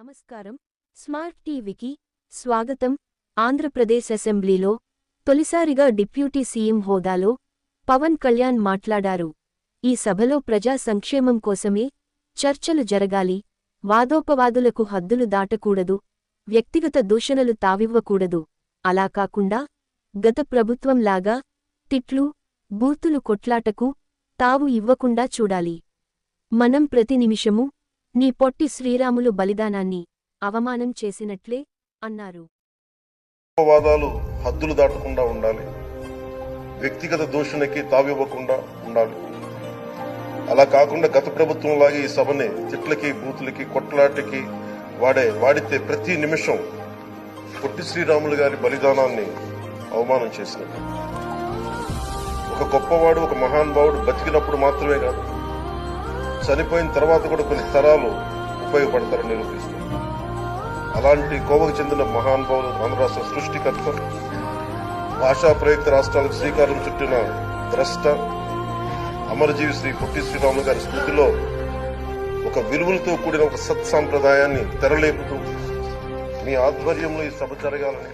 నమస్కారం. స్మార్ట్ టీవీకి స్వాగతం. ఆంధ్రప్రదేశ్ అసెంబ్లీలో తొలిసారిగా డిప్యూటీ సీఎం హోదాలో పవన్ కళ్యాణ్ మాట్లాడారు. ఈ సభలో ప్రజా సంక్షేమం కోసమే చర్చలు జరగాలి. వాదోపవాదులకు హద్దులు దాటకూడదు. వ్యక్తిగత దూషణలు తావివ్వకూడదు. అలా కాకుండా గత ప్రభుత్వంలాగా తిట్లు బూతులు కొట్లాటకు తావు ఇవ్వకుండా చూడాలి. మనం ప్రతి నిమిషము నీ పొట్టి శ్రీరాములు బలిదానాన్ని అవమానం చేసినట్లే అన్నారు. వాదాలు హద్దులు దాటకుండా ఉండాలి. వ్యక్తిగత దూషణకి తావివ్వకుండా ఉండాలి. అలా కాకుండా గత ప్రభుత్వం లాగే ఈ సభని తిట్లకి బూతులకి కొట్లాటకి వాడే వాడితే ప్రతి నిమిషం పొట్టి శ్రీరాములు గారి బలిదానాన్ని అవమానం చేసినట్టు. ఒక గొప్పవాడు ఒక మహానుభావుడు బతికినప్పుడు మాత్రమే కాదు చనిపోయిన తర్వాత కూడా కొన్ని తరాలు ఉపయోగపడతారని నిరూపిస్తుంది అలాంటి కోవకు చెందిన మహానుభావులు ఆంధ్ర రాష్ట్ర సృష్టికర్త భాషా ప్రయుక్త రాష్ట్రాలకు శ్రీకారం చుట్టిన ద్రష్ట అమరజీవి శ్రీ పొట్టి శ్రీరాములు గారి స్మృతిలో ఒక విలువలతో కూడిన ఒక సత్ సాంప్రదాయాన్ని తెరలేపుతూ మీ ఆధ్వర్యంలో ఈ సభ జరగాలని